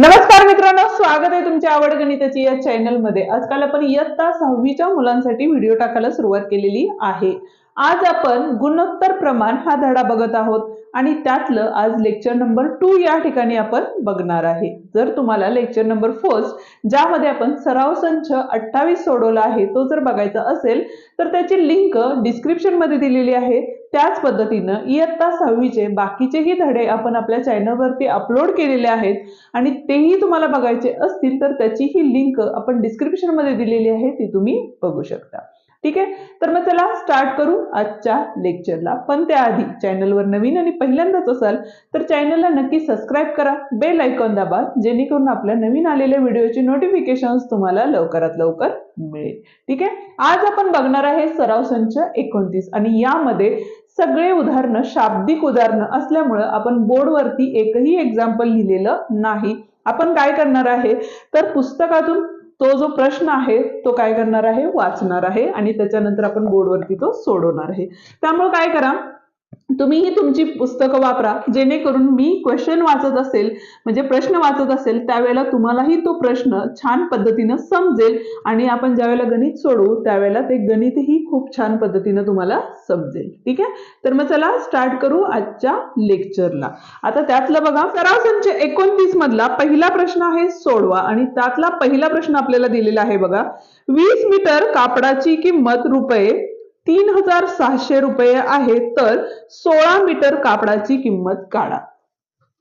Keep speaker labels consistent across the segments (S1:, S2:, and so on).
S1: नमस्कार मित्रांनो स्वागत आहे तुमच्या आवड गणिताची या चॅनलमध्ये. आजकाल आपण इयत्ता सहावीच्या मुलांसाठी व्हिडिओ टाकायला सुरुवात केलेली आहे. आज आपण गुणोत्तर प्रमाण हा धडा बघत आहोत आणि त्यातलं आज लेक्चर नंबर टू या ठिकाणी आपण बघणार आहे. जर तुम्हाला लेक्चर नंबर फर्स्ट ज्यामध्ये आपण सराव संच अठ्ठावीस सोडवला आहे तो जर बघायचा असेल तर त्याची लिंक डिस्क्रिप्शनमध्ये दिलेली आहे. त्याच पद्धतीनं इयत्ता सहावीचे बाकीचेही धडे आपण आपल्या चॅनलवरती अपलोड केलेले आहेत आणि तेही तुम्हाला बघायचे असतील तर त्याची ही लिंक आपण डिस्क्रिप्शनमध्ये दिलेली आहे ती तुम्ही बघू शकता. ठीक आहे? तर मग चला स्टार्ट करू आजच्या लेक्चरला पण त्याआधी चॅनलवर नवीन आणि पहिल्यांदाच असाल तर चॅनलला नक्की सबस्क्राईब करा. बेल ऐकॉन दाबा जेणेकरून आपल्या नवीन आलेल्या व्हिडिओची नोटिफिकेशन तुम्हाला लवकरात लवकर मिळेल. ठीक आहे? आज आपण बघणार आहे सराव संच एकोणतीस. आणि यामध्ये सगळे उदाहरणं शाब्दिक उदाहरणं असल्यामुळं आपण बोर्डवरती एकही एक्झाम्पल लिहिलेलं नाही. आपण काय करणार आहे? तर पुस्तकातून तो जो प्रश्न आहे तो काय करणार आहे? वाचणार आहे आणि त्याच्यानंतर आपण बोर्डवरती तो सोडवणार आहे. त्यामुळे काय करा तुम्हीही तुमची पुस्तकं वापरा. जेणेकरून मी क्वेश्चन वाचत असेल म्हणजे प्रश्न वाचत असेल त्यावेळेला तुम्हालाही तो प्रश्न छान पद्धतीनं समजेल. आणि आपण ज्यावेळेला गणित सोडवू त्यावेळेला ते गणितही खूप छान पद्धतीनं तुम्हाला समजेल. ठीक आहे? तर मग चला स्टार्ट करू आजच्या लेक्चरला आता त्यातलं बघा सराव संच एकोणतीस मधला पहिला प्रश्न आहे सोडवा. आणि त्यातला पहिला प्रश्न आपल्याला दिलेला आहे बघा वीस मीटर कापडाची किंमत रुपये तीन हजार सहाशे रुपये आहे तर सोळा मीटर कापडाची किंमत काढा.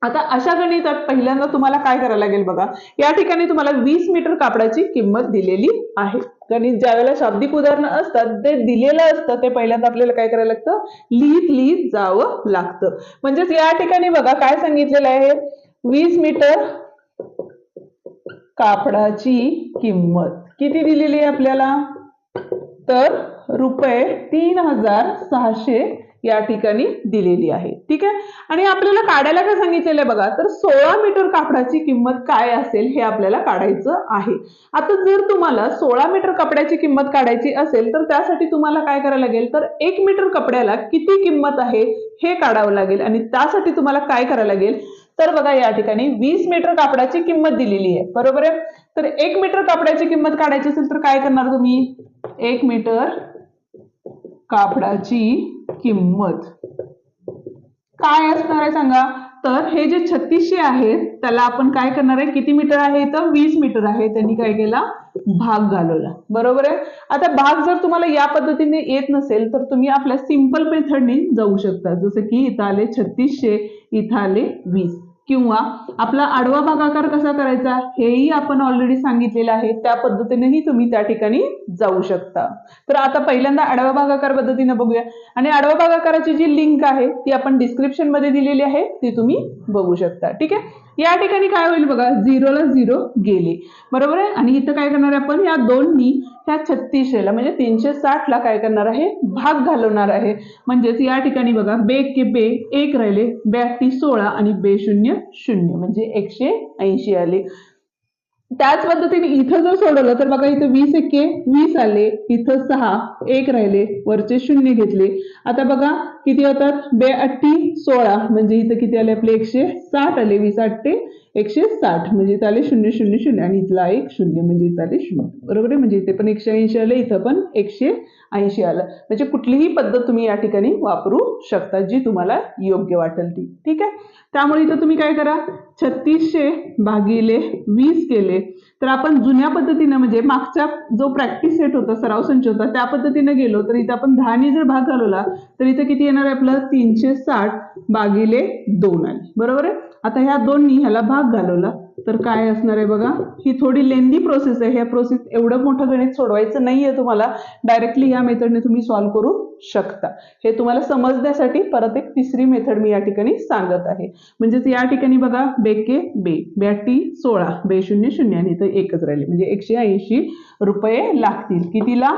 S1: आता अशा गणितात पहिल्यांदा तुम्हाला काय करायला लागेल बघा या ठिकाणी तुम्हाला वीस मीटर कापडाची किंमत दिलेली आहे. गणित ज्या वेळेला शाब्दिक उदाहरणं असतात ते दिलेलं असतं ते पहिल्यांदा आपल्याला काय करायला लागतं? लिहित लिहित जावं लागतं. म्हणजेच या ठिकाणी बघा काय सांगितलेलं आहे? वीस मीटर कापडाची किंमत. किती दिलेली आहे आपल्याला? तर रुपये तीन हजार सहाशे या ठिकाणी दिलेली आहे. ठीक आहे? आणि आपल्याला काढायला काय सांगितलेलं आहे बघा तर सोळा मीटर कापडाची किंमत काय असेल हे आपल्याला काढायचं आहे. आता जर तुम्हाला सोळा मीटर कपड्याची किंमत काढायची असेल तर त्यासाठी तुम्हाला काय करायला लागेल? तर एक मीटर कपड्याला किती किंमत आहे हे काढावं लागेल. आणि त्यासाठी तुम्हाला काय करायला लागेल? तर बघा या ठिकाणी वीस मीटर कापडाची किंमत दिलेली आहे. बरोबर आहे? तर एक मीटर कापडाची किंमत काढायची असेल तर काय करणार तुम्ही? एक मीटर कापडाची किंमत. काय असणार आहे सांगा? तर हे जे छत्तीसशे आहेत त्याला आपण काय करणार आहे? किती मीटर आहे तर वीस मीटर आहे. त्यांनी काय केला? भाग घालवला. बरोबर आहे? आता भाग जर तुम्हाला या पद्धतीने येत नसेल तर तुम्ही आपल्या सिंपल मेथडने जाऊ शकता. जसं की इथं आले छत्तीसशे इथं आले वीस. किंवा आपला आडवा भागाकार कसा करायचा हेही आपण ऑलरेडी सांगितलेलं आहे. त्या पद्धतीनेही तुम्ही त्या ठिकाणी जाऊ शकता. तर आता पहिल्यांदा आडवा भागाकार पद्धतीने बघूया. आणि आडवा भागाकाराची जी लिंक आहे ती आपण डिस्क्रिप्शनमध्ये दिलेली आहे ती तुम्ही बघू शकता. ठीक आहे? या ठिकाणी काय होईल बघा झिरोला झिरो गेले. बरोबर आहे? आणि इथं काय करणार आहे आपण? या दोन्ही त्या छत्तीसशेला म्हणजे तीनशे साठला काय करणार आहे? भाग घालवणार आहे. म्हणजेच या ठिकाणी बघा बे के बे एक राहिले ब्याटी सोळा आणि बे शून्य शून्य म्हणजे एकशे ऐंशी आले. त्याच पद्धतीने इथं जर सोडवलं तर बघा इथं वीस एके वीस आले इथं सहा एक राहिले वरचे शून्य घेतले. आता बघा किती होतात? बे अठ्ठी सोळा. म्हणजे इथं किती आले आपले? एकशे साठ आले. वीस आठटे एकशे साठ. म्हणजे इथं आले शून्य शून्य शून्य. आणि इथला एक शून्य. म्हणजे इथं आले शून्य. बरोबर आहे? म्हणजे इथे पण एकशे ऐंशी आले इथं पण एकशे ऐंशी आलं. म्हणजे कुठलीही पद्धत तुम्ही या ठिकाणी वापरू शकता जी तुम्हाला योग्य वाटेल ती. ठीक आहे? त्यामुळे इथं तुम्ही काय करा? छत्तीसशे भागिले वीस केले. तर आपण जुन्या पद्धतीनं म्हणजे मागच्या जो प्रॅक्टिस सेट होता सराव संच होता त्या पद्धतीनं गेलो. तर इथं आपण दहाने जर भाग घालवला तर इथं किती येणार आहे आपल्याला तीनशे साठ भागिले दोन आले. बरोबर आहे? आता ह्या दोन्ही ह्याला भाग घालवला. तर काय असणार आहे बघा? ही थोडी लेंदी प्रोसेस आहे. ह्या प्रोसेस एवढं मोठं गणित सोडवायचं नाहीये तुम्हाला. डायरेक्टली या मेथडने तुम्ही सॉल्व्ह करू शकता. हे तुम्हाला समजण्यासाठी परत एक तिसरी मेथड मी या ठिकाणी सांगत आहे. म्हणजेच या ठिकाणी बघा बेके बे. ब्याटी सोळा. बे शून्य शून्य. आणि इथं एकच राहिले. म्हणजे एकशे ऐंशी रुपये लागतील. कितीला?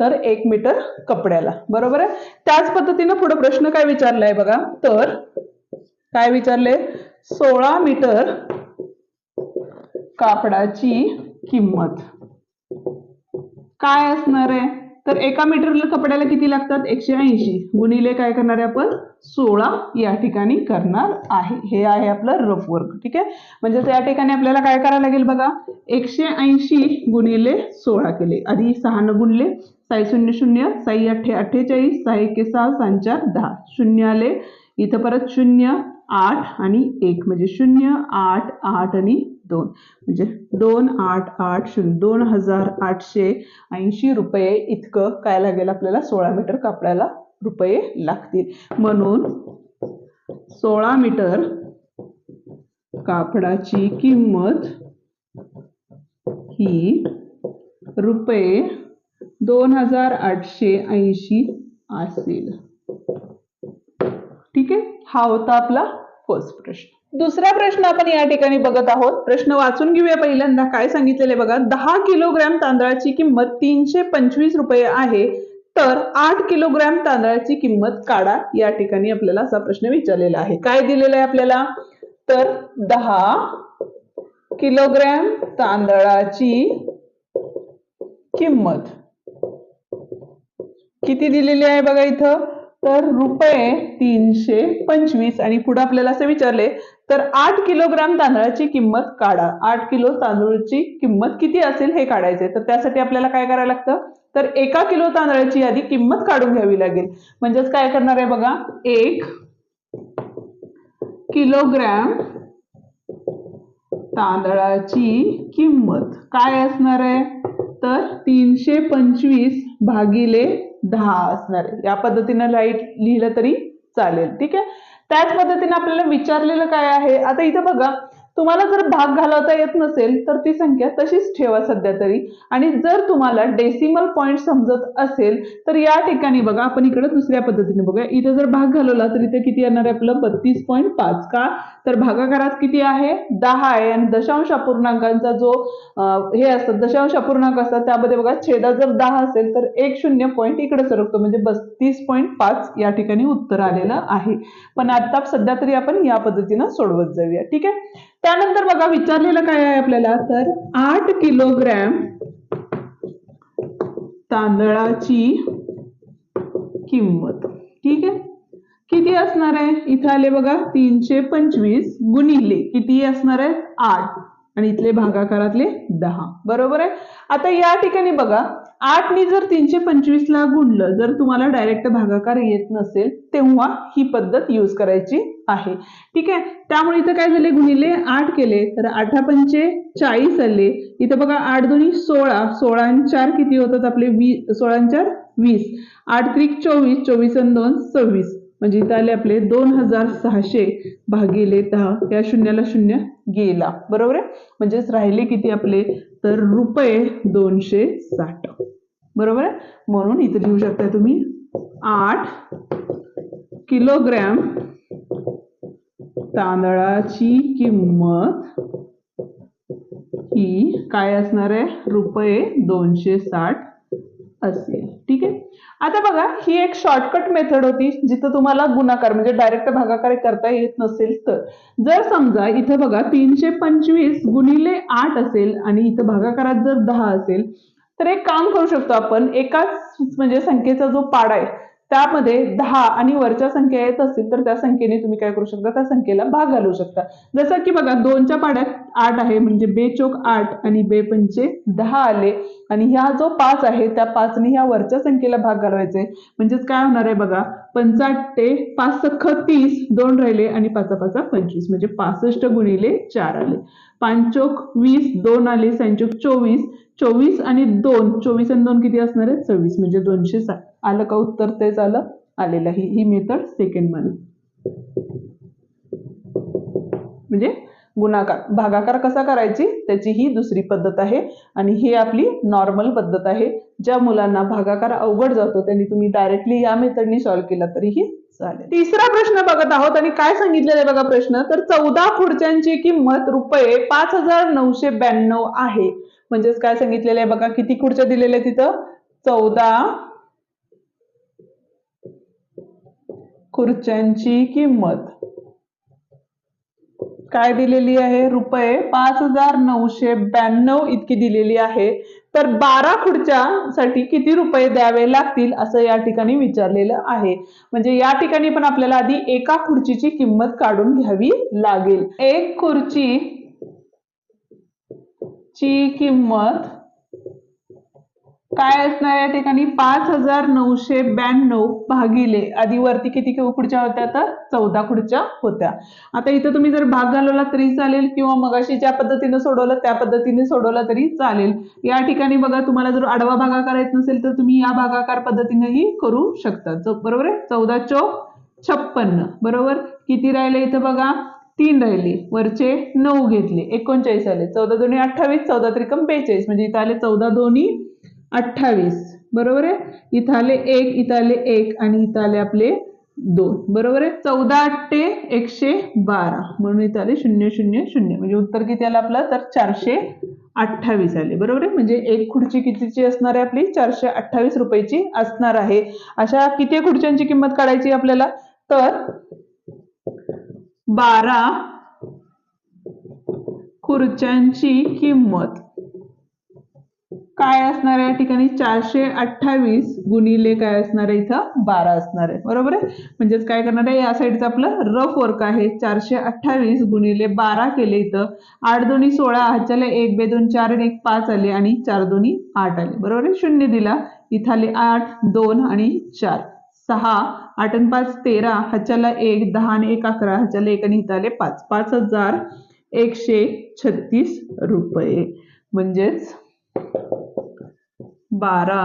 S1: तर एक मीटर कपड्याला. बरोबर आहे? त्याच पद्धतीनं पुढे प्रश्न काय विचारलाय बघा? तर काय विचारले? सोळा मीटर कापडाची किंमत. काय असणार आहे? तर एका मीटरला कपड्याला किती लागतात? एकशे ऐंशी. गुणिले काय करणार आहे आपण? सोळा या ठिकाणी करणार आहे. हे आहे आपलं रफ वर्क ठीक आहे? म्हणजे या ठिकाणी आपल्याला काय करायला लागेल बघा? एकशे ऐंशी गुणिले सोळा केले. आधी सहानं गुणले साई शून्य शून्य साई अठ्ठे अठ्ठेचाळीस साई एके सहा सांचार दहा. शून्य आले इथं परत शून्य आठ आणि एक. म्हणजे शून्य आठ आठ आणि दोन. म्हणजे दोन आठ आठ शून्य दोन हजार आठशे ऐंशी रुपये इतकं काय लागेल आपल्याला? सोळा मीटर कापडाला रुपये लागतील. म्हणून सोळा मीटर कापडाची किंमत ही रुपये दोन हजार आठशे ऐंशी असेल. ठीक आहे? हा होता आपला फर्स्ट प्रश्न. दुसरा प्रश्न आपण या ठिकाणी बघत आहोत. प्रश्न वाचून घेऊया पहिल्यांदा. काय सांगितलेले बघा? दहा किलोग्रॅम तांदळाची किंमत तीनशे पंचवीस रुपये आहे. तर आठ किलोग्रॅम तांदळाची किंमत काढा. या ठिकाणी आपल्याला असा प्रश्न विचारलेला आहे. काय दिलेला आहे आपल्याला? तर दहा किलोग्रॅम तांदळाची किंमत. किती दिलेली आहे बघा इथं? तर रुपये तीनशे पंचवीस. आणि पुढे आपल्याला असे विचारले तर आठ किलोग्राम तांदळाची किंमत काढा. आठ किलो तांदूळची किंमत किती असेल हे काढायचे तर त्यासाठी आपल्याला काय करायला लागतं? तर एका किलो तांदळाची यादी किंमत काढून घ्यावी लागेल. म्हणजेच काय करणार आहे बघा? एक किलोग्रॅम तांदळाची किंमत. काय असणार आहे? तर तीनशे पंचवीस भागिले दहा असणार आहे. या पद्धतीनं लाइट लिहिलं तरी चालेल. ठीक आहे? त्याच पद्धतीने आपल्याला विचारलेलं काय आहे? आता इथं बघा. तुम्हाला जर भाग घालवता येत नसेल तर ती संख्या तशीच ठेवा सध्या तरी. आणि जर तुम्हाला डेसिमल पॉईंट समजत असेल तर या ठिकाणी बघा आपण इकडे दुसऱ्या पद्धतीने बघा इथं जर भाग घालवला तर इथे किती येणार आहे आपलं? बत्तीस पॉईंट पाच का? तर भागाकारात किती आहे? दहा आहे. आणि दशांश अपूर्णांकांचा जो हे असतात दशांश अपूर्णांक असतात त्यामध्ये बघा छेदा जर दहा असेल तर एक शून्य पॉईंट इकडे सरकतो. म्हणजे बत्तीस पॉईंट पाच या ठिकाणी उत्तर आलेलं आहे. पण आता सध्या तरी आपण या पद्धतीनं सोडवत जाऊया. ठीक आहे? त्यानंतर बघा विचारलेलं काय आहे आपल्याला? तर आठ किलोग्रॅम तांदळाची किंमत. ठीक आहे? किती असणार आहे? इथे आले बघा तीनशे पंचवीस गुणिले. किती असणार आहे? आठ. आणि इथले भागाकारातले दहा. बरोबर आहे? आता या ठिकाणी बघा आठनी जर तीनशे पंचवीस ला गुणलं जर तुम्हाला डायरेक्ट भागाकार येत नसेल तेव्हा ही पद्धत यूज करायची आहे. ठीक आहे? त्यामुळे इथं काय झाले? गुणिले आठ केले. तर आठा पंचे चाळीस आले. इथं बघा आठ दोन्ही सोळा. सोळा आणि चार किती होतात आपले? वीस सोळा चार वीस. आठ त्रिक चोवीस. चोवीस आणि दोन सव्वीस. म्हणजे इथं आले आपले दोन हजार सहाशे भागिले दहा. या शून्याला शून्य गेला. बरोबर आहे? म्हणजेच राहिले किती आपले? तर रुपये दोनशे साठ. बरोबर आहे? म्हणून इथं लिहू शकता तुम्ही आठ किलोग्रॅम तांदळाची किंमत ही काय असणार आहे? रुपये दोनशे साठ असेल. ठीक आहे? आता बघा ही एक शॉर्टकट मेथड होती जिथं तुम्हाला गुणाकार म्हणजे डायरेक्ट भागाकार करता येत नसेल तर. जर समजा इथं बघा तीनशे पंचवीस गुणिले आठ असेल आणि इथं भागाकारात जर दहा असेल तर एक काम करू शकतो आपण एकाच म्हणजे संख्येचा जो पाडा आहे त्यामध्ये दहा आणि वरच्या संख्या येत असतील तर त्या संख्येने तुम्ही काय करू शकता? त्या संख्येला भाग घालू शकता. जसं की बघा दोनच्या पाड्यात आठ आहे म्हणजे बे चोक आठ आणि बे पंचे दहा आले. आणि ह्या जो पाच आहे त्या पाचने ह्या वरच्या संख्येला भाग घालवायचे. म्हणजेच काय होणार आहे बघा पंचाठ ते पाच सख्ख तीस दोन राहिले आणि पाचा पाचा पंचवीस. म्हणजे पासष्ट गुणिले चार आले. पांचोक वीस दोन आले. सांचोक चोवीस चोवीस आणि दोन. चोवीस आणि दोन किती असणार आहे सव्वीस. म्हणजे दोनशे साठ आलं का उत्तर? तेच आलं. आलेलं आहे. ही मेथड सेकंडमध्ये. म्हणजे गुणाकार. भागाकार कसा करायची? त्याची ही दुसरी पद्धत आहे. आणि ही आपली नॉर्मल पद्धत आहे. ज्या मुलांना भागाकार अवघड जातो त्यांनी तुम्ही डायरेक्टली या मेथडनी सॉल्व्ह केला तरीही चालेल. तिसरा प्रश्न बघत आहोत आणि काय सांगितलेलं आहे बघा प्रश्न? तर चौदा खुर्च्यांची किंमत रुपये पाच हजार नऊशे ब्याण्णव आहे. म्हणजेच काय सांगितलेलं आहे बघा किती खुर्च्या दिलेल्या आहेत तिथं? चौदा खुर्च्यांची किंमत. काय दिलेली आहे? रुपये पाच हजार नऊशे ब्याण्णव इतकी दिलेली आहे. तर बारा खुर्च्यासाठी किती रुपये द्यावे लागतील असं या ठिकाणी विचारलेलं आहे. म्हणजे या ठिकाणी पण आपल्याला आधी एका खुर्चीची किंमत काढून घ्यावी लागेल. एक खुर्ची ची किंमत काय असणार या ठिकाणी? पाच हजार नऊशे ब्याण्णव भागिले. आधी वरती किती खुर्च्या होत्या तर? चौदा खुर्च्या होत्या. आता इथं तुम्ही जर भाग घालवला तरी चालेल किंवा मगाशी ज्या पद्धतीने सोडवलं त्या पद्धतीने सोडवलं तरी चालेल. या ठिकाणी बघा तुम्हाला जर आडवा भागाकार येत नसेल तर तुम्ही या भागाकार पद्धतीनेही करू शकता. बरोबर आहे? चौदा चौक छप्पन्न. बरोबर? किती राहिले इथं बघा? तीन राहिले. वरचे नऊ घेतले. एकोणचाळीस आले. चौदा दोन्ही अठ्ठावीस चौदा त्रिकम बेचाळीस. म्हणजे इथं आले चौदा दोन्ही अठ्ठावीस. बरोबर आहे? इथं आले एक इथं आले एक आणि इथं आले आपले दोन. बरोबर आहे? चौदा अठ्ठे एकशे बारा. म्हणून इथं आले शून्य शून्य शून्य. म्हणजे उत्तर किती आलं आपलं? तर चारशे अठ्ठावीस आले. बरोबर आहे? म्हणजे एक खुर्ची कितीची असणार आहे आपली? चारशे अठ्ठावीस रुपयाची असणार आहे. अशा किती खुर्च्यांची किंमत काढायची आपल्याला? तर बारा खुर्च्यांची किंमत. काय असणार आहे? या ठिकाणी चारशे अठ्ठावीस गुणिले काय असणार आहे इथं? बारा असणार आहे. बरोबर आहे? म्हणजेच काय करणार आहे? या साईडचं आपलं रफ वर्क आहे. चारशे अठ्ठावीस गुणिले बारा केले इथं. आठ दोन्ही सोळा ह्याच्याला एक बे दोन चार आणि एक पाच आले आणि चार दोन्ही आठ आले. बरोबर आहे? शून्य दिला. इथं आले आठ दोन आणि चार. सहा आठ आणि पाच तेरा. ह्याच्याला एक दहा आणि एक अकरा. ह्याच्याला एक आणि इथं आले पाच. पाच हजार एकशे छत्तीस रुपये. म्हणजेच बारा.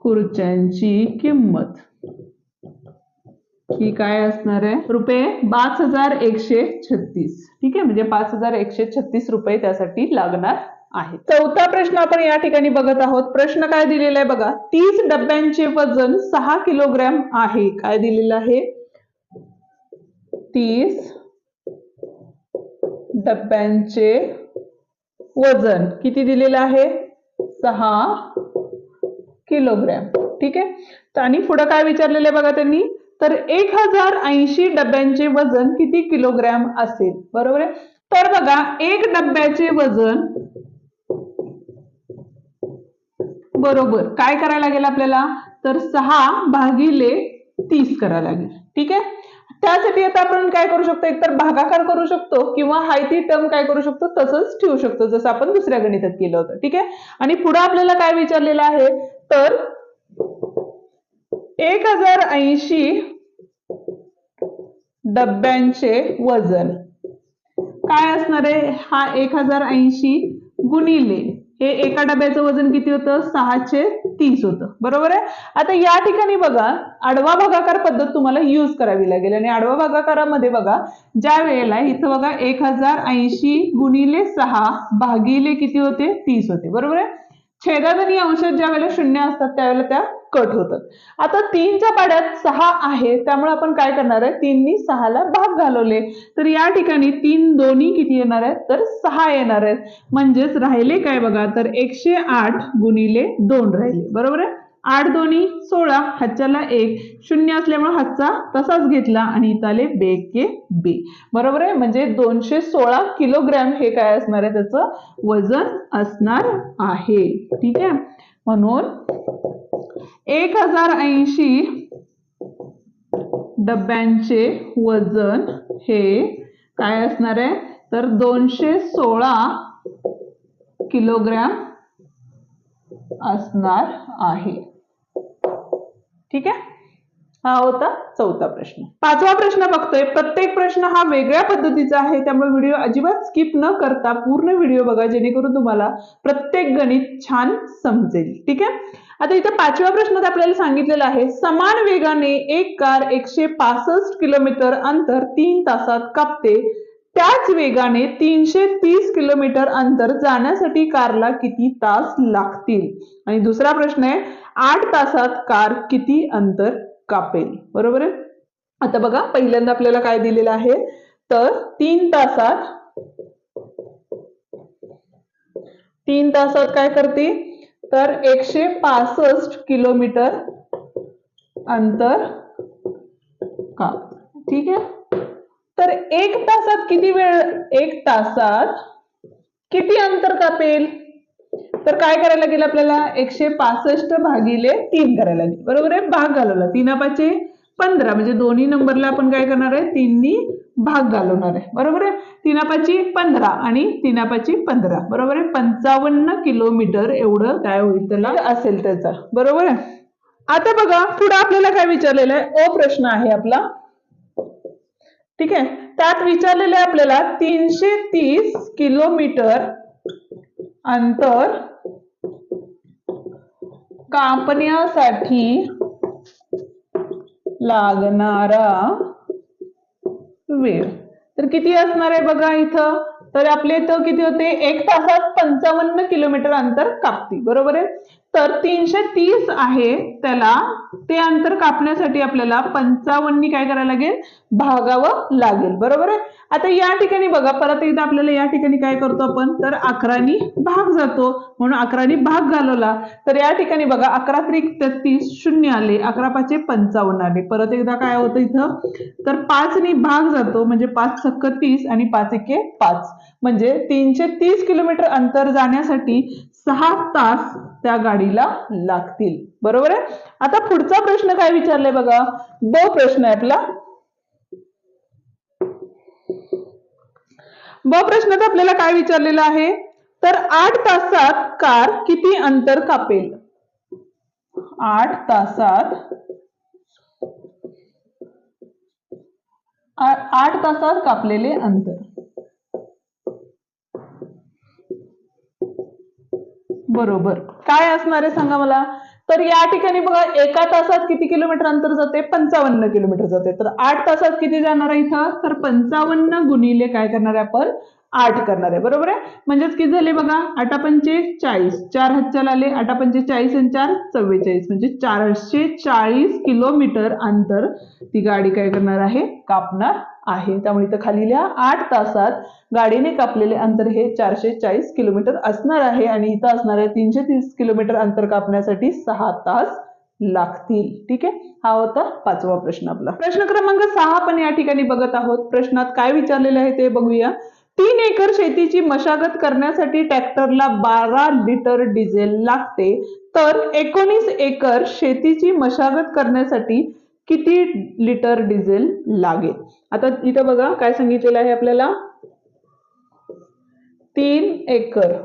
S1: खुर्च्यांची किंमत. ही काय असणार आहे? रुपये पाच हजार एकशे छत्तीस. ठीक आहे? म्हणजे पाच हजार एकशे छत्तीस रुपये त्यासाठी लागणार आहे चौथा प्रश्न आपण या ठिकाणी बघत आहोत. प्रश्न काय दिलेला आहे बघा? तीस डब्यांचे वजन सहा किलोग्रॅम आहे. काय दिलेलं आहे? तीस डब्यांचे वजन किती दिलेलं आहे? सहा किलोग्रॅम. ठीक आहे? आणि पुढं काय विचारलेलं आहे बघा त्यांनी? तर एक हजार ऐंशी डब्यांचे वजन किती किलोग्रॅम असेल? बरोबर आहे? तर बघा एक डब्याचे वजन बरोबर काय करायला लागेल आपल्याला? तर सहा भागिले तीस करायला लागेल. ठीक आहे? त्यासाठी आता आपण काय करू शकतो? एकतर भागाकार करू शकतो किंवा हायती टर्म काय करू शकतो? तसंच ठेवू शकतो जसं आपण दुसऱ्या गणितात केलं होतं. ठीक आहे? आणि पुढे आपल्याला काय विचारलेलं आहे? तर एक हजार ऐंशी डब्यांचे वजन काय असणार आहे? हा एक हजार ऐंशी गुणिले. हे एका डब्याचं वजन किती होतं? सहाशे तीस होतं बरोबर आहे? आता या ठिकाणी बघा आडवा भागाकार पद्धत तुम्हाला यूज करावी लागेल. आणि आडवा भागाकारामध्ये बघा ज्या वेळेला इथं बघा एक हजार ऐंशी गुणिले सहा भागिले किती होते? तीस होते. बरोबर आहे? छेदात आणि अंशात ज्या वेळेला शून्य असतात त्यावेळेला त्या कट होतात. आता तीनच्या पाड्यात सहा आहे त्यामुळे आपण काय करणार आहे? तीननी सहाला भाग घालवले. तर या ठिकाणी तीन दोन्ही किती येणार आहेत? तर सहा येणार आहेत. म्हणजेच राहिले काय बघा? तर एकशे आठ गुणिले दोन राहिले. बरोबर आहे? आठ दोन्ही सोळा हातच्याला एक. शून्य असल्यामुळे हातचा तसाच घेतला आणि इथाले बे के बे. बरोबर आहे? म्हणजे दोनशे सोळा किलोग्रॅम हे काय असणार आहे? त्याचं वजन असणार आहे. ठीक आहे? म्हणून एक हजार ऐंशी डब्यांचे वजन हे काय असणार आहे? तर दोनशे सोळा किलोग्रॅम असणार आहे. ठीक आहे? हा होता चौथा प्रश्न. पाचवा प्रश्न बघतोय. प्रत्येक प्रश्न हा वेगळ्या पद्धतीचा आहे. त्यामुळे व्हिडिओ अजिबात स्किप न करता पूर्ण व्हिडिओ बघा जेणेकरून तुम्हाला प्रत्येक गणित छान समजेल. ठीक आहे? आता इथं पाचव्या प्रश्नात आपल्याला सांगितलेलं आहे. समान वेगाने एक कार एकशे पासष्ट किलोमीटर अंतर तीन तासात कापते. त्याच वेगाने तीनशे तीस किलोमीटर अंतर जाण्यासाठी कारला किती तास लागतील? आणि दुसरा प्रश्न आहे आठ तासात कार किती अंतर कापेल. बरोबर आहे? आता बघा पहिल्यांदा आपल्याला काय दिलेलं आहे? तर तीन तासात तीन तासात काय करते? तर एकशे पासष्ट किलोमीटर अंतर काप. ठीक आहे? तर एक तासात किती वेळ एक तासात किती अंतर कापेल? तर काय करायला लागेल आपल्याला? एकशे पासष्ट भागिले तीन करायला लागेल बरोबर आहे? भाग घालवला. तीन पाचे पंधरा. म्हणजे दोन्ही नंबरला आपण काय करणार आहे? तीननी भाग घालवणार आहे. बरोबर आहे? तीनापाची पंधरा आणि तीनापाची पंधरा. बरोबर आहे? पंचावन्न किलोमीटर एवढं काय होईल त्याला? असेल त्याचा. बरोबर आहे? आता बघा पुढे आपल्याला काय विचारलेलं आहे? ओ प्रश्न आहे आपला. ठीक आहे? त्यात विचारलेलं आहे आपल्याला तीनशे तीस किलोमीटर अंतर कापण्यासाठी लागणारा वेळ. तर किती असणार आहे बघा इथं? तर आपले इथं किती होते? एक तासात पंचावन्न किलोमीटर अंतर कापते बरोबर आहे? तर तीनशे तीस आहे त्याला. ते अंतर कापण्यासाठी आपल्याला पंचावन्नी काय करायला लागेल? भागावं लागेल. बरोबर आहे? आता या ठिकाणी बघा परत एकदा आपल्याला या ठिकाणी काय करतो आपण? तर अकरानी भाग जातो. म्हणून अकरानी भाग घालवला. तर या ठिकाणी बघा अकरा त्रिक तेहतीस शून्य आले अकरा पाचशे पंचावन्न आले. परत एकदा काय होतं इथं? तर पाचनी भाग जातो म्हणजे पाच सक्क तीस आणि पाच एके पाच. म्हणजे तीनशे तीस किलोमीटर अंतर जाण्यासाठी सहा तास त्या गाडीला लागतील. बरोबर आहे? आता पुढचा प्रश्न काय विचारलाय बघा? दो प्रश्न आहे आपला. ब प्रश्नात आपल्याला काय विचारलेलं आहे? तर आठ तासात कार किती अंतर कापेल? आठ तासात आठ तासात कापलेले अंतर. बरोबर. काय असणार आहे सांगा मला? तर या ठिकाणी बघा एका तासात किती किलोमीटर अंतर जाते? पंचावन्न किलोमीटर जाते. तर आठ तासात किती जाणार आहे इथं? तर पंचावन्न गुणिले काय करणार आहे आपण? आठ करणार आहे. बरोबर आहे? म्हणजेच किती झाले बघा? आठा चाळीस चार हातच्याला आले. आठा चाळीस आणि चार चव्वेचाळीस. म्हणजे चारशे चाळीस किलोमीटर अंतर ती गाडी काय करणार आहे? कापणार आहे. त्यामुळे इथं खाली लिहा आठ तासात गाडीने कापलेले अंतर हे चारशे चाळीस किलोमीटर असणार आहे आणि इथं असणार आहे तीनशे तीस किलोमीटर अंतर कापण्यासाठी सहा तास लागतील. ठीक आहे? हा होता पाचवा प्रश्न आपला. प्रश्न क्रमांक सहा पण या ठिकाणी बघत आहोत. प्रश्नात काय विचारलेले आहे ते बघूया. तीन एकर शेतीची मशागत करण्यासाठी ट्रॅक्टरला बारा लिटर डिझेल लागते. तर एकोणीस एकर शेतीची मशागत करण्यासाठी किती लिटर डिझेल लागेल? आता इथं बघा काय सांगितलेलं आहे आपल्याला? तीन एकर.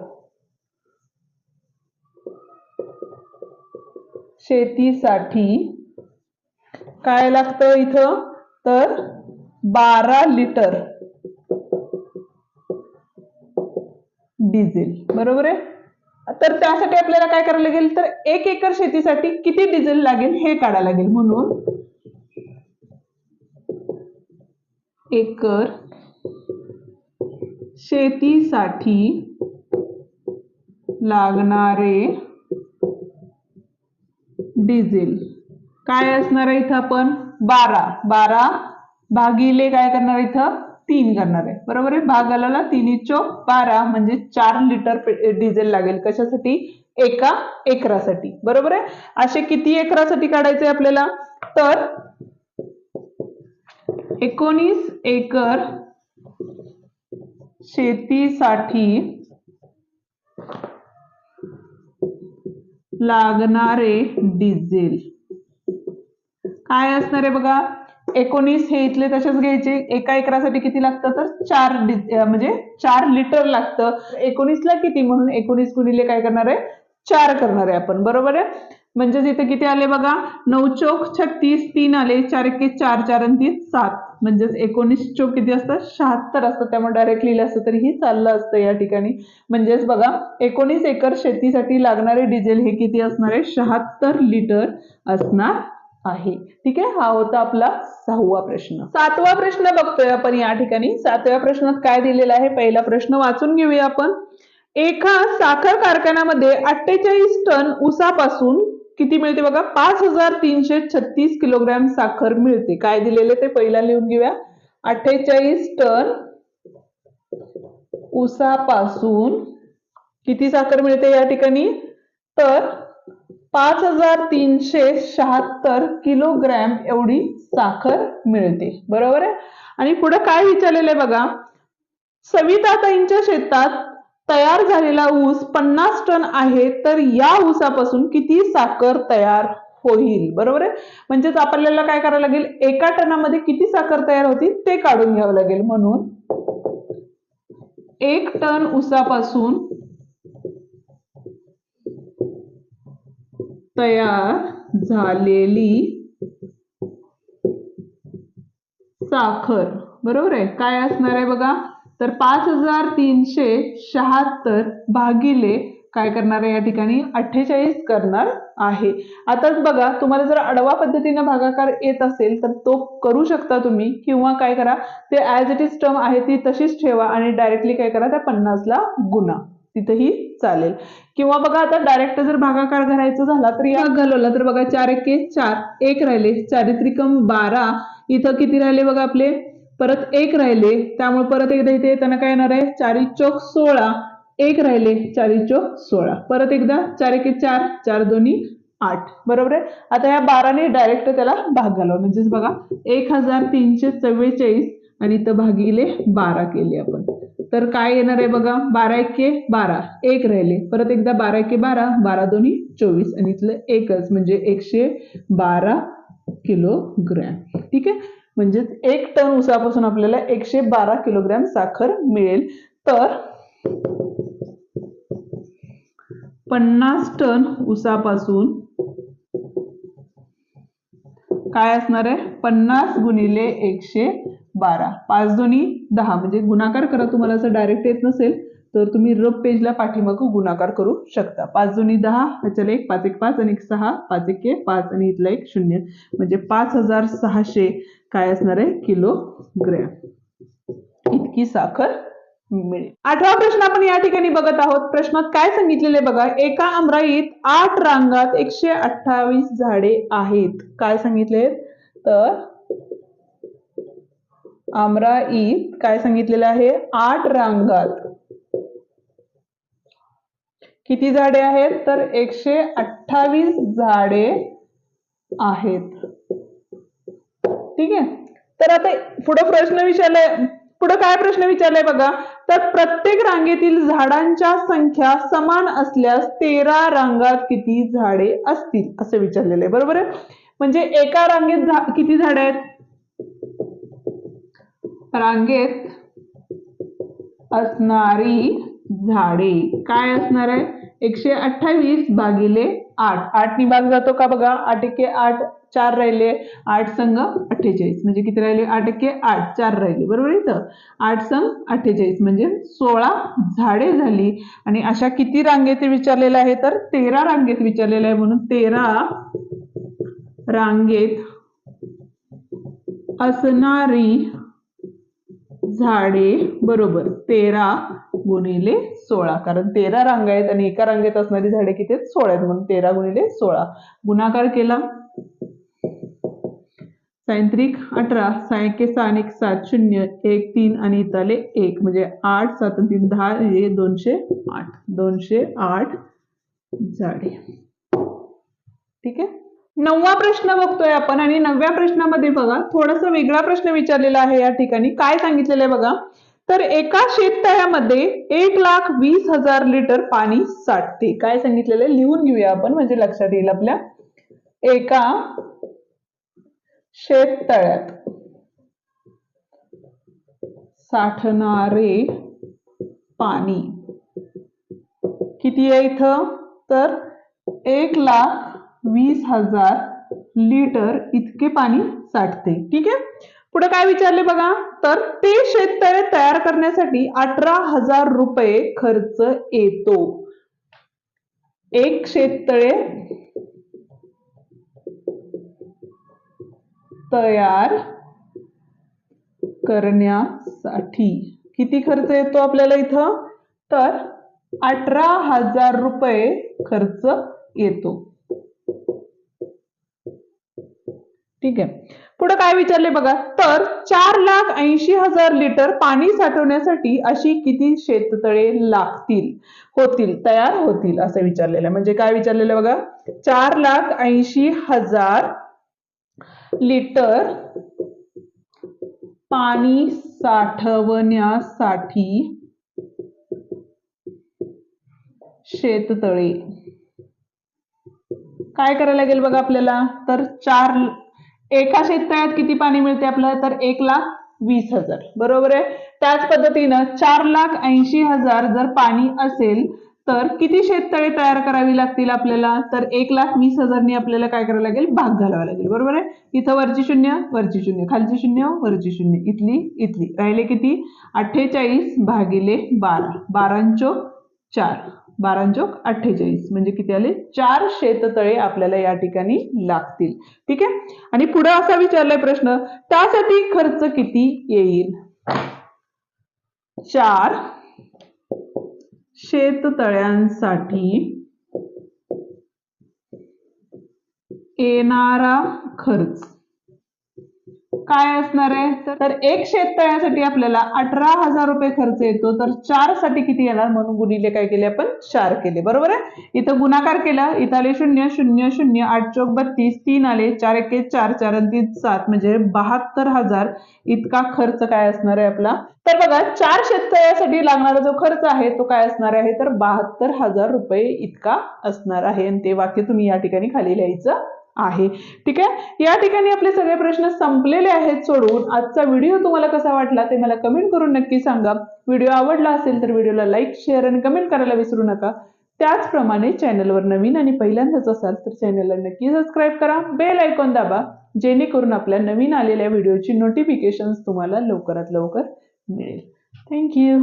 S1: शेतीसाठी काय लागतं इथं? तर बारा लिटर डिझेल. बरोबर आहे? तर त्यासाठी आपल्याला काय करायला लागेल? तर एक एकर शेतीसाठी किती डिझेल लागेल हे काढायला लागेल. म्हणून एकर शेतीसाठी लागणारे डिझेल. काय असणार आहे इथं आपण? बारा. बारा भागिले काय करणार आहे इथं? तीन करणार आहे. बरोबर आहे? भागाला तिन्ही चोक बारा म्हणजे चार लिटर डिझेल लागेल. कशासाठी? एका एकरासाठी. बरोबर आहे? असे किती एकरासाठी काढायचे आपल्याला? तर एकोणीस एकर शेतीसाठी लागणारे डिझेल. काय असणार आहे बघा? एकोणीस हे इथले तसेच घ्यायचे. एका एकरासाठी किती लागतं तर चार म्हणजे चार लिटर लागतं. एकोणीसला किती? म्हणून एकोणीस गुणिले काय करणार आहे? चार करणार आहे आपण. बरोबर आहे? म्हणजेच इथे किती आले बघा? नऊ चौक छत्तीस तीन आले चार एके चार चार आणि तीन सात. म्हणजेच एकोणीस चौक किती असतात शहात्तर असतं. त्यामुळे डायरेक्ट लिहिलं असतं तरीही चाललं असतं या ठिकाणी. म्हणजेच बघा एकोणीस एकर शेतीसाठी लागणारे डिझेल हे किती असणार आहे? शहात्तर लिटर असणार आहे. ठीक आहे? हा होता आपला सहावा प्रश्न. सातवा प्रश्न बघतोय आपण या ठिकाणी. सातव्या प्रश्नात काय दिलेला आहे? पहिला प्रश्न वाचून घेऊया आपण. एका साखर कारखान्यामध्ये अठ्ठेचाळीस टन उसापासून किती मिळते बघा? पाच हजार तीनशे छत्तीस किलोग्रॅम साखर मिळते. काय दिलेले ते पहिला लिहून घेऊया. अठ्ठेचाळीस टन उसापासून किती साखर मिळते या ठिकाणी? तर पाच हजार तीनशे शहात्तर किलोग्रॅम एवढी साखर मिळते. बरोबर आहे? आणि पुढे काय विचारलेलं आहे बघा? सविताताईंच्या शेतात तयार झालेला ऊस पन्नास टन आहे तर या ऊसापासून किती साखर तयार होईल? बरोबर आहे? म्हणजेच आपल्याला काय करावं लागेल? एका टनामध्ये किती साखर तयार होती ते काढून घ्यावं लागेल. म्हणून एक टन ऊसापासून तयार झालेली साखर. बरोबर आहे? काय असणार आहे बघा? तर पाच हजार तीनशे शहात्तर भागिले काय करणार आहे या ठिकाणी? अठ्ठेचाळीस करणार आहे. आताच बघा तुम्हाला जर अडवा पद्धतीने भागाकार येत असेल तर तो करू शकता तुम्ही किंवा काय करा ते ॲज इट इज टर्म आहे ती तशीच ठेवा आणि डायरेक्टली काय करा त्या पन्नासला गुणा. तिथेही चालेल. किंवा बघा आता डायरेक्ट जर भागाकार करायचा झाला तर या घालवला तर बघा चार एके चार. एक राहिले चारित्रिकम बारा. इथं किती राहिले बघा आपले? परत एक राहिले त्यामुळे परत एकदा इथे येताना काय येणार आहे? चारी चौक सोळा. एक राहिले चारी चौक सोळा. परत एकदा चार एके चार चार दोन्ही आठ. बरोबर आहे? आता या बाराने डायरेक्ट त्याला भाग घालवा. म्हणजेच बघा एक हजार तीनशे चव्वेचाळीस आणि इथं भागिले बारा केले आपण. तर काय येणार आहे बघा? बारा एके बारा. एक राहिले. परत एकदा बारा एके बारा बारा दोन्ही चोवीस. आणि इथलं एकच म्हणजे एकशे बारा किलोग्रॅम. ठीक आहे? म्हणजेच एक टन उसापासून आपल्याला एकशे बारा किलोग्रॅम साखर मिळेल. तर पन्नास टन उसापासून काय असणार आहे? पन्नास गुणिले एकशे बारा. पाच दोन्ही दहा म्हणजे गुणाकार करा तुम्हाला जर डायरेक्ट येत नसेल तर तुम्ही रब पेजला पाठीमागं गुणाकार करू शकता. पाच दोन्ही दहा ह्याच्याला एक पाच एक पाच आणि एक सहा पाच एक पाच आणि इथला एक शून्य. म्हणजे पाच हजार सहाशे काय असणार आहे? किलोग्रॅम इतकी साखर मिळेल. आठवा प्रश्न आपण या ठिकाणी बघत आहोत. प्रश्नात काय सांगितलेले बघा? एका आमराईत आठ रांगात एकशे अठ्ठावीस झाडे आहेत. काय सांगितले? तर आमराईत काय सांगितलेलं आहे? आठ रांगात किती झाडे आहेत? तर एकशे अठ्ठावीस झाडे आहेत. ठीक आहे? तर आता पुढं प्रश्न विचारलाय पुढे काय प्रश्न विचारलाय बघा? तर प्रत्येक रांगेतील झाडांच्या संख्या समान असल्यास तेरा रांगात किती झाडे असतील? असं विचारलेलं आहे. बरोबर आहे? म्हणजे एका रांगेत झा किती झाडे आहेत? रांगेत असणारी झाडे काय असणार आहे? एकशे अठ्ठावीस भागिले आठ. आठ भाग जातो का बघा? आठ एके आठ चार राहिले आठ संघ अठ्ठेचाळीस. म्हणजे किती राहिले? आठ एके आठ. चार राहिले. बरोबर इथं? आठ संघ अठ्ठेचाळीस. म्हणजे सोळा झाडे झाली. आणि अशा किती रांगेत विचारलेलं आहे तर तेरा रांगेत विचारलेलं आहे म्हणून तेरा रांगेत असणारी झाडे बरोबर तेरा गुणिले सोळा. कारण तेरा रांगा आहेत आणि एका रांगेत असणारी झाडे किती आहेत? सोळा आहेत. म्हणून तेरा गुणिले सोळा. गुणाकार केला. सायंत्रिक अठरा सायके सहा एक सात शून्य एक तीन आणि इताले एक. म्हणजे आठ सात तीन दहा हे दोनशे आठ. दोनशे आठ झाडे ठीक आहे? नववा प्रश्न बघतोय आपण आणि नवव्या प्रश्नामध्ये बघा थोडासा वेगळा प्रश्न विचारलेला आहे या ठिकाणी. काय सांगितलेलं आहे बघा? तर एका शेततळ्यामध्ये एक लाख वीस हजार लिटर पाणी साठते. काय सांगितलेलं आहे? लिहून घेऊया आपण म्हणजे लक्षात येईल आपल्या. एका शेततळ्यात. साठणारे पाणी. किती आहे इथं? तर एक लाख वीस हजार लिटर इतके पाणी साठते. ठीक आहे? पुढे काय विचारले बघा? तर ते शेततळे तयार करण्यासाठी अठरा हजार रुपये खर्च येतो. एक शेततळे तयार करण्यासाठी. किती खर्च येतो आपल्याला इथं? तर अठरा हजार रुपये खर्च येतो. ठीक आहे. पुढे काय विचारले बघा? तर चार लाख ऐंशी हजार लिटर पाणी साठवण्यासाठी अशी किती शेततळे लागतील? होतील तयार होतील असं विचारलेलं म्हणजे काय विचारलेलं बघा? चार लाख ऐंशी हजार लिटर पाणी साठवण्यासाठी शेततळे. काय करायला लागेल बघा आपल्याला? तर चार एका शेततळ्यात किती पाणी मिळते आपल्याला? तर एक लाख वीस हजार. बरोबर आहे? त्याच पद्धतीनं चार लाख ऐंशी हजार जर पाणी असेल तर किती शेततळे तयार करावी लागतील आपल्याला? तर एक लाख वीस हजारनी आपल्याला काय करावं लागेल? भाग घालावा लागेल. बरोबर आहे? इथं वरची शून्य वरची शून्य. खालची शून्य वरची शून्य. इथली इथली. राहिले किती? अठ्ठेचाळीस भागिले बारा. बारांचोक चार. बारांचोक अठ्ठेचाळीस. म्हणजे किती आले? चार शेततळे आपल्याला या ठिकाणी लागतील. ठीक आहे? आणि पुढे असा विचारलाय प्रश्न त्यासाठी खर्च किती येईल? चार शेततळ्यांसाठी येणारा खर्च. काय असणार आहे? तर- एक शेततळ्यासाठी आपल्याला अठरा हजार रुपये खर्च येतो. तर चारसाठी किती येणार? म्हणून गुणिले काय केले आपण? चार केले. बरोबर आहे? इथं गुणाकार केला. इथं आले शून्य शून्य शून्य आठ चौक बत्तीस तीन आले चार एके चार चार आणि तीन सात. म्हणजे बहात्तर हजार इतका खर्च काय असणार आहे आपला? तर बघा चार शेततळ्यासाठी लागणारा जो खर्च आहे तो काय असणार आहे? तर बहात्तर हजार रुपये इतका असणार आहे. आणि ते वाक्य तुम्ही या ठिकाणी खाली लिहायचं. आहे. ठीक आहे? या ठिकाणी आपले सगळे प्रश्न संपलेले आहेत सोडून. आजचा व्हिडिओ तुम्हाला कसा वाटला ते मला कमेंट करून नक्की सांगा. व्हिडिओ आवडला असेल तर व्हिडिओला लाईक शेअर आणि कमेंट करायला विसरू नका. त्याचप्रमाणे चॅनलवर नवीन आणि पहिल्यांदाच असाल तर चॅनलला नक्की सबस्क्राईब करा. बेल आयकॉन दाबा जेणेकरून आपल्या नवीन आलेल्या व्हिडिओची नोटिफिकेशन तुम्हाला लवकरात लवकर मिळेल. थँक्यू